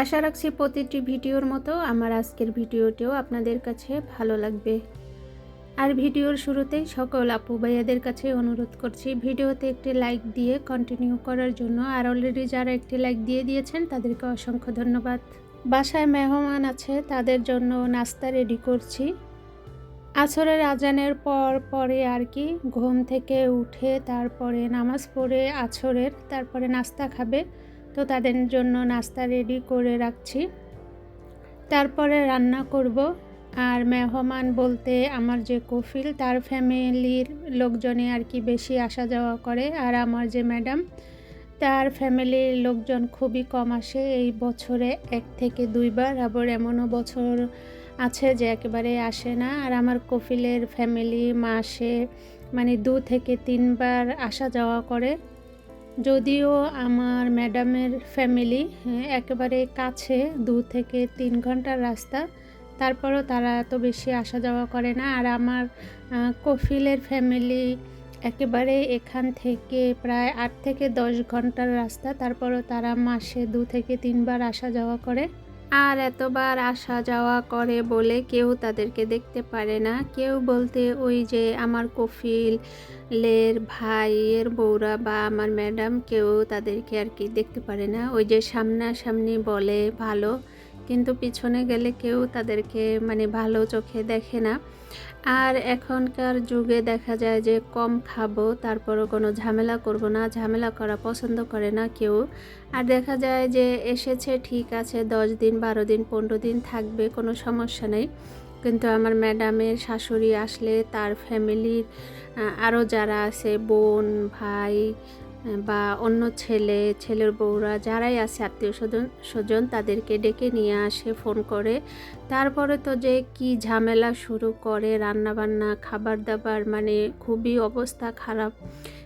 আশা রাখছি প্রতিটি ভিডিওর মতো আমার আজকের ভিডিওটিও আপনাদের কাছে ভালো লাগবে। আর ভিডিওর শুরুতেই সকল আপু ভাইয়াদের কাছে অনুরোধ করছি, ভিডিওতে একটি লাইক দিয়ে কন্টিনিউ করার জন্য। আর অলরেডি যারা একটি লাইক দিয়ে দিয়েছেন, তাদেরকে অসংখ্য ধন্যবাদ। বাসায় মেহমান আছে, তাদের জন্য নাস্তা রেডি করছি। আসরের আজানের পর পরে আর কি, ঘুম থেকে উঠে তারপরে নামাজ পড়ে আছরের তারপরে নাস্তা খাবে। তো তাদের জন্য নাস্তা রেডি করে রাখছি। তারপরে রান্না করব। আর মেহমান বলতে আমার যে কফিল, তার ফ্যামিলির লোকজনে আর কি বেশি আসা যাওয়া করে। আর আমার যে ম্যাডাম, তার ফ্যামিলির লোকজন খুবই কম আসে এই বছরে এক থেকে দুইবার। আবার এমনও বছর আছে যে একেবারে আসে না। আর আমার কফিলের ফ্যামিলি মাসে মানে দু থেকে তিনবার আসা যাওয়া করে। যদিও আমার ম্যাডামের ফ্যামিলি হ্যাঁ, একেবারে কাছে দু থেকে তিন ঘণ্টার রাস্তা তারপরও তারা এত বেশি আসা যাওয়া করে না। আর আমার কফিলের ফ্যামিলি একেবারে এখান থেকে প্রায় আট থেকে দশ ঘণ্টার রাস্তা তারপরও তারা মাসে দু থেকে তিনবার আসা যাওয়া করে। আর এতবার আসা যাওয়া করে বলে কেউ তাদেরকে দেখতে পারে না। কেউ বলতে ওই যে আমার কফিল লের ভাইয়ের বউরা বা আমার ম্যাডাম কেউ তাদেরকে আর কি দেখতে পারে না। ওই যে সামনাসামনি বলে ভালো, কিন্তু পিছনে গেলে কেউ তাদেরকে মানে ভালো চোখে দেখে না। আর এখনকার যুগে দেখা যায় যে কম খাব, তারপরও কোনো ঝামেলা করব না, ঝামেলা করা পছন্দ করে না কেউ। আর দেখা যায় যে এসেছে, ঠিক আছে, দশ দিন, বারো দিন, পনেরো দিন থাকবে, কোনো সমস্যা নেই। কিন্তু আমার ম্যাডামের শাশুড়ি আসলে তার ফ্যামিলির আরও যারা আছে, বোন, ভাই বা অন্য ছেলে, ছেলের বউরা যারাই আছে আত্মীয় স্বজন স্বজন তাদেরকে ডেকে নিয়ে আসে, ফোন করে। তারপরে তো যে কি ঝামেলা শুরু করে, রান্নাবান্না খাবার দাবার মানে খুবই অবস্থা খারাপ।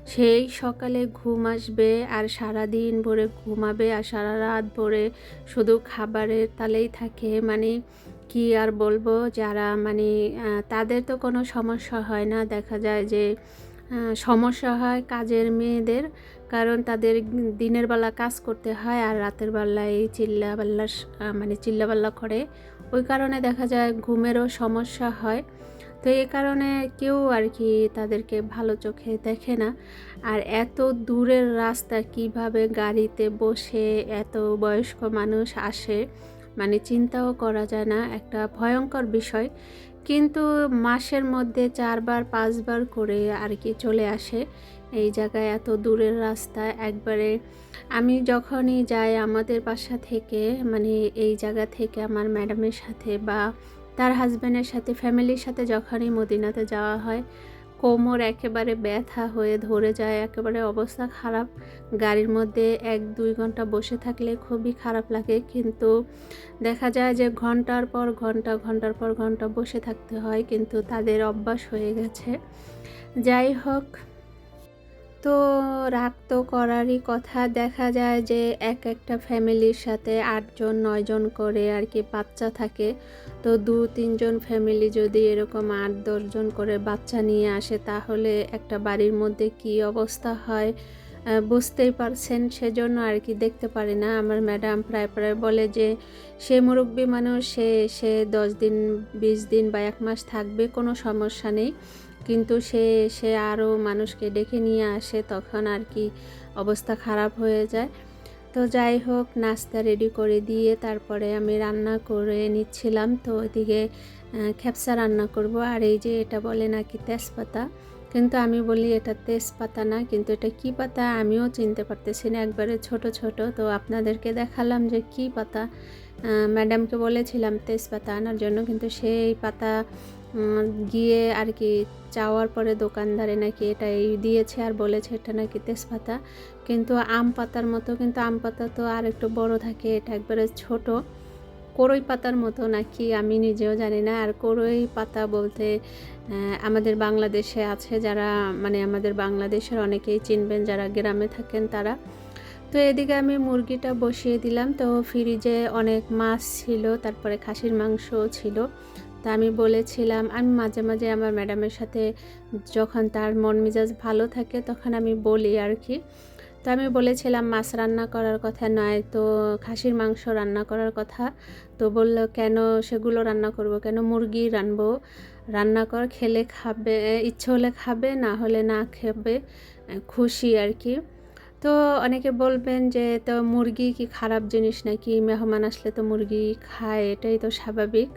সেই সকালে ঘুম আসবে আর সারা দিন ভরে ঘুমাবে আর সারা রাত ভরে শুধু খাবারের তালেই থাকে। মানে কি আর বলব, যারা মানে তাদের তো কোনো সমস্যা হয় না। দেখা যায় যে সমস্যা হয় কাজের মেয়েদের, কারণ তাদের দিনের বেলা কাজ করতে হয় আর রাতের বেলায় চিল্লাবাল্লা মানে চিল্লাবাল্লা করে। ওই কারণে দেখা যায় ঘুমেরও সমস্যা হয়। তো এই কারণে কেউ আর কি তাদেরকে ভালো চোখে দেখে না। আর এত দূরের রাস্তা কীভাবে গাড়িতে বসে এত বয়স্ক মানুষ আসে মানে চিন্তাও করা যায় না। একটা ভয়ঙ্কর বিষয়। কিন্তু মাসের মধ্যে চারবার, পাঁচবার করে আর কি চলে আসে। এই জায়গায় এত দূরের রাস্তা, একবারে আমি যখনই যাই আমাদের বাসা থেকে মানে এই জায়গা থেকে আমার ম্যাডামের সাথে বা তার হাজব্যান্ডের সাথে ফ্যামিলির সাথে যখনই মদিনাতে যাওয়া হয় কোমর একেবারে ব্যথা হয়ে ধরে যায়, একেবারে অবস্থা খারাপ। গাড়ির মধ্যে এক দুই ঘণ্টা বসে থাকলে খুবই খারাপ লাগে, কিন্তু দেখা যায় যে ঘণ্টার পর ঘণ্টা, ঘণ্টার পর ঘণ্টা বসে থাকতে হয়, কিন্তু তাদের অভ্যাস হয়ে গেছে। যাই হোক তো রাগ তো করারই কথা। দেখা যায় যে এক একটা ফ্যামিলির সাথে আটজন, নয়জন করে আর কি বাচ্চা থাকে। তো দু, তিনজন ফ্যামিলি যদি এরকম আট, দশজন করে বাচ্চা নিয়ে আসে, তাহলে একটা বাড়ির মধ্যে কি অবস্থা হয়? বুঝতেই পারছেন, সেজন্য আর কি দেখতে পারি না। আমার ম্যাডাম প্রায় প্রায় বলে যে, সে মুরব্বী মানুষ, সে সে দশ দিন, বিশ দিন বা এক মাস থাকবে, কোনো সমস্যা নেই। কিন্তু সে সে আরও মানুষকে ডেকে নিয়ে আসে, তখন আর কি অবস্থা খারাপ হয়ে যায়। তো যাই হোক, নাস্তা রেডি করে দিয়ে তারপরে আমি রান্না করে নিচ্ছিলাম। তো ওইদিকে খেপসা রান্না করব। আর এই যে এটা বলে নাকি তেজপাতা, কিন্তু আমি বলি এটা তেজপাতা না, কিন্তু এটা কি পাতা আমিও চিনতে পারতেছি না, একবারে ছোট ছোট। তো আপনাদেরকে দেখালাম যে কি পাতা ম্যাডামকে বলেছিলাম তেজপাতা আনার জন্য, কিন্তু সেই পাতা গিয়ে আর কি চাওয়ার পরে দোকানদারে নাকি এটা এই দিয়েছে আর বলেছে এটা নাকি তেজপাতা। কিন্তু আম পাতার মতো, কিন্তু আম পাতা তো আর একটু বড় থাকে, এটা একবারে ছোট। করই পাতার মতো নাকি আমি নিজেও জানি না। আর করই পাতা বলতে আমাদের বাংলাদেশে আছে যারা মানে আমাদের বাংলাদেশের অনেকেই চিনবেন, যারা গ্রামে থাকেন তারা। তো এদিকে আমি মুরগিটা বসিয়ে দিলাম। তো ফ্রিজে অনেক মাছ ছিল, তারপরে খাসির মাংসও ছিল। তা আমি বলেছিলাম, আমি মাঝে মাঝে আমার ম্যাডামের সাথে যখন তার মন মেজাজ ভালো থাকে তখন আমি বলি আর কি। তো আমি বলেছিলাম, মাছ রান্না করার কথা নয় তো, খাসির মাংস রান্না করার কথা। তো বলল, কেন সেগুলো রান্না করব? কেন মুরগি রানবো? রান্না কর, খেলে খাবে, ইচ্ছে হলে খাবে, না হলে না খাবে, খুশি আর কি। তো অনেকে বলবেন যে, তো মুরগি কি খারাপ জিনিস নাকি? মেহমান আসলে তো মুরগি খায়, এটাই তো স্বাভাবিক।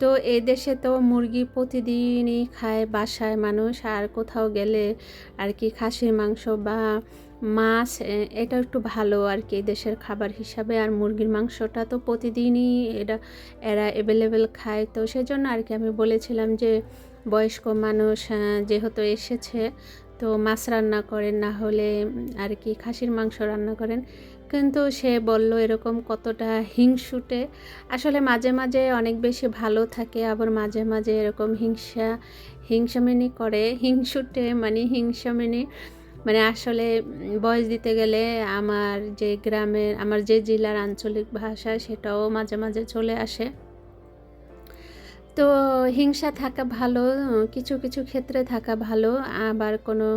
তো এই দেশে তো মুরগি প্রতিদিনই খায় বাসায় মানুষ, আর কোথাও গেলে আর কি খাসির মাংস বা মাছ এটা একটু ভালো আর কি দেশের খাবার হিসাবে। আর মুরগির মাংসটা তো প্রতিদিনই এটা এরা অ্যাভেলেবেল খায়। তো সেজন্য আর কি আমি বলেছিলাম যে বয়স্ক মানুষ যেহেতু এসেছে, তো মাছ রান্না করেন, না হলে আর কি খাসির মাংস রান্না করেন কিন্তু সে বলল এরকম কতটা হিংসুটে। আসলে মাঝে মাঝে অনেক বেশি ভালো থাকে, আবার মাঝে মাঝে এরকম হিংসা হিংসামিনি করে। হিংসুটে মানে হিংসামিনি মানে আসলে বয়স দিতে গেলে আমার যে গ্রামের, আমার যে জেলার আঞ্চলিক ভাষা সেটাও মাঝে মাঝে চলে আসে। তো হিংসা থাকা ভালো কিছু কিছু ক্ষেত্রে থাকা ভালো, আবার কোনো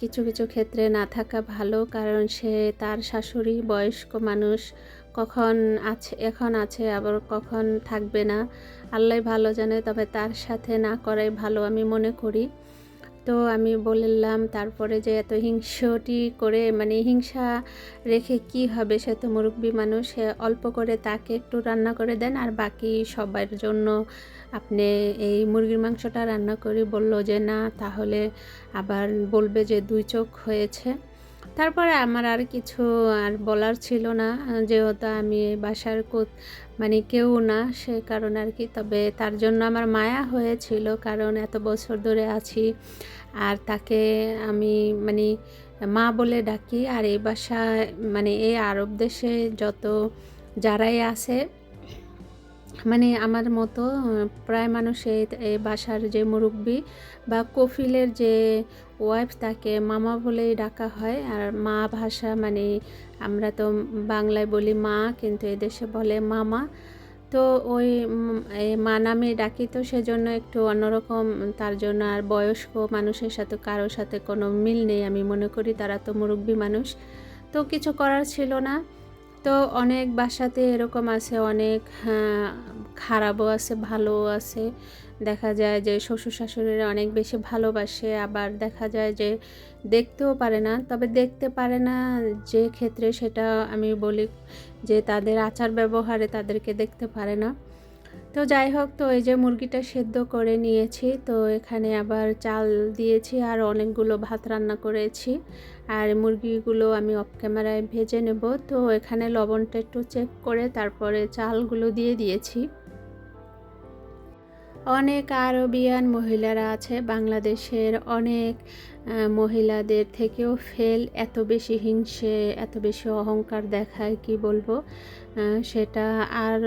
কিছু কিছু ক্ষেত্রে না থাকা ভালো, কারণ সে তার শাশুড়ি বয়স্ক মানুষ, কখন আছে, এখন আছে, আবার কখন থাকবে না। আল্লাহ ভালো জানে, তবে তার সাথে না করাই ভালো, আমি মনে করি। তো আমি বললাম তারপরে যে এত হিংসটি করে মানে হিংসা রেখে কি হবে? সে তো মুরব্বী মানুষ অল্প করে তাকে একটু রান্না করে দেন আর বাকি সবার জন্য আপনি এই মুরগির মাংসটা রান্না করে বলল যে, না, তাহলে আবার বলবে যে দুই চোখ হয়েছে। তারপরে আমার আর কিছু আর বলার ছিল না। যেহেতু আমি বাসার মানে কেউ না, সে কারণে আর কি। তবে তার জন্য আমার মায়া হয়েছিল, কারণ এত বছর ধরে আছি। আর তাকে আমি মানে মা বলে ডাকি। আর এই বাসায় মানে এই আরব দেশে যত যারাই আছে মানে আমার মতো, প্রায় মানুষ এই বাসার যে মুরব্বী বা কফিলের যে ওয়াইফ তাকে মামা বলেই ডাকা হয়। আর মা ভাষা মানে আমরা তো বাংলায় বলি মা, কিন্তু এদেশে বলে মামা। তো ওই মা নামে ডাকি তো সেজন্য একটু অন্যরকম, তার জন্য আর বয়স্ক মানুষের সাথে কারোর সাথে কোনো মিল নেই আমি মনে করি, তারা তো মুরব্বী মানুষ। তো কিছু করার ছিল না। তো অনেক বাসাতে এরকম আছে অনেক হ্যাঁ, খারাপও আছে ভালোও আছে। দেখা যায় যে শ্বশুর শাশুড়িরা অনেক বেশি ভালোবাসে আবার দেখা যায় যে দেখতেও পারে না। তবে দেখতে পারে না যে ক্ষেত্রে সেটা আমি বলি যে তাদের আচার ব্যবহারে তাদেরকে দেখতে পারে না। তো যাই হোক, তো এই যে মুরগিটা সেদ্ধ করে নিয়েছি, তো এখানে আবার চাল দিয়েছি আর অনেকগুলো ভাত রান্না করেছি। আর মুরগিগুলো আমি অফ ক্যামেরায় ভেজে নেব। তো এখানে লবণটা একটু চেক করে তারপরে চালগুলো দিয়ে দিয়েছি। অনেক আরবিয়ান মহিলারা আছে। বাংলাদেশের অনেক মহিলাদের থেকেও ফেল এত বেশি হিংসে, এত বেশি অহংকার দেখায়, কি বলব? সেটা আর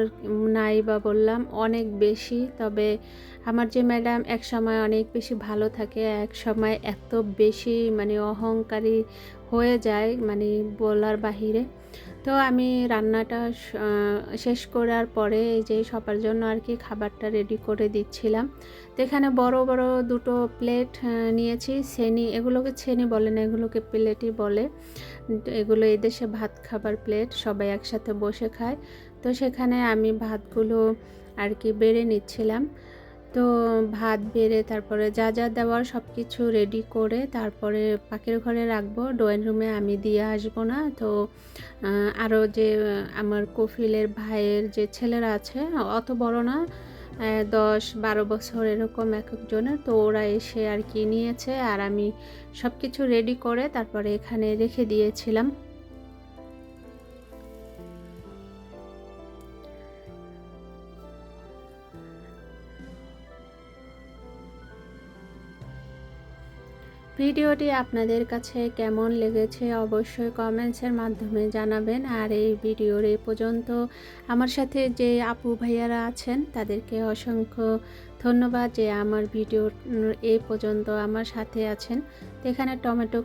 নাই বা বললাম, অনেক বেশি। তবে আমার যে ম্যাডাম এক সময় অনেক বেশি ভালো থাকে এক সময় এত বেশি মানে অহংকারী হয়ে যায় মানে বলার বাহিরে। তো আমি রান্নাটা শেষ করার পরে এই যে সবার জন্য আর কি খাবারটা রেডি করে দিচ্ছিলাম। তো এখানে বড় বড় দুটো প্লেট নিয়েছি, ছেনি, এগুলোকে ছেনি বলে না, এগুলোকে প্লেটই বলে। এগুলো এদেশে ভাত খাবার প্লেট সবাই একসাথে বসে খায়। তো সেখানে আমি ভাতগুলো আর কি বেড়ে নিচ্ছিলাম। তো ভাত বেড়ে, তারপরে যা যা দেওয়ার সব কিছু রেডি করে তারপরে পাখির ঘরে রাখব। ড্রয়িং রুমে আমি দিয়ে আসব না। তো আরও যে আমার কফিলের ভাইয়ের যে ছেলেরা আছে, অত বড় না দশ বারো বছর এরকম এক একজনের। তো ওরা এসে আর কি নিয়েছে। আর আমি সব কিছু রেডি করে তারপরে এখানে রেখে দিয়েছিলাম। ভিডিওটি আপনাদের কাছে কেমন লেগেছে অবশ্যই কমেন্টসের মাধ্যমে জানাবেন। আর এই ভিডিওর এই পর্যন্ত আমার সাথে যে আপু ভাইয়ারা আছেন, তাদেরকে অসংখ্য ধন্যবাদ যে আমার ভিডিও এই পর্যন্ত আমার সাথে আছেন। এখানে টমেটো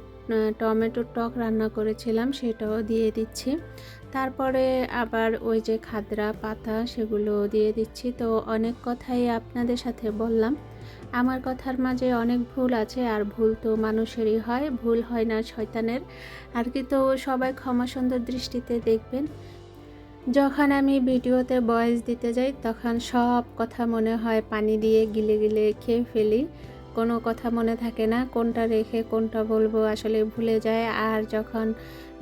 টমেটোর টক রান্না করেছিলাম, সেটাও দিয়ে দিচ্ছি। তারপরে আবার ওই যে খাদরা পাতা সেগুলো দিয়ে দিচ্ছি। তো অনেক কথাই আপনাদের সাথে বললাম। আমার কথার মাঝে অনেক ভুল আছে, আর ভুল তো মানুষেরই হয়, ভুল হয় না শয়তানের। আর কি তো সবাই ক্ষমা সুন্দর দৃষ্টিতে দেখবেন। যখন আমি ভিডিওতে বয়েস দিতে যাই, তখন সব কথা মনে হয় পানি দিয়ে গিলে গিলে খেয়ে ফেলি। কোনো কথা মনে থাকে না, কোনটা রেখে কোনটা বলব আসলে ভুলে যায়। আর যখন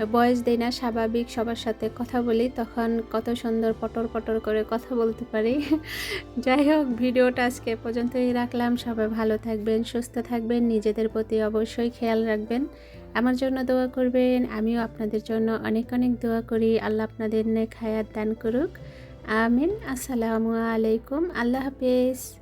বয়স দিই না, স্বাভাবিক সবার সাথে কথা বলি, তখন কত সুন্দর পটর পটর করে কথা বলতে পারি। যাই হোক, ভিডিওটা আজকে পর্যন্তই রাখলাম। সবাই ভালো থাকবেন, সুস্থ থাকবেন, নিজেদের প্রতি অবশ্যই খেয়াল রাখবেন। আমার জন্য দোয়া করবেন, আমিও আপনাদের জন্য অনেক অনেক দোয়া করি। আল্লাহ আপনাদের নেক হায়াত দান করুক। আমিন। আসসালামু আলাইকুম। আল্লাহ হাফেজ।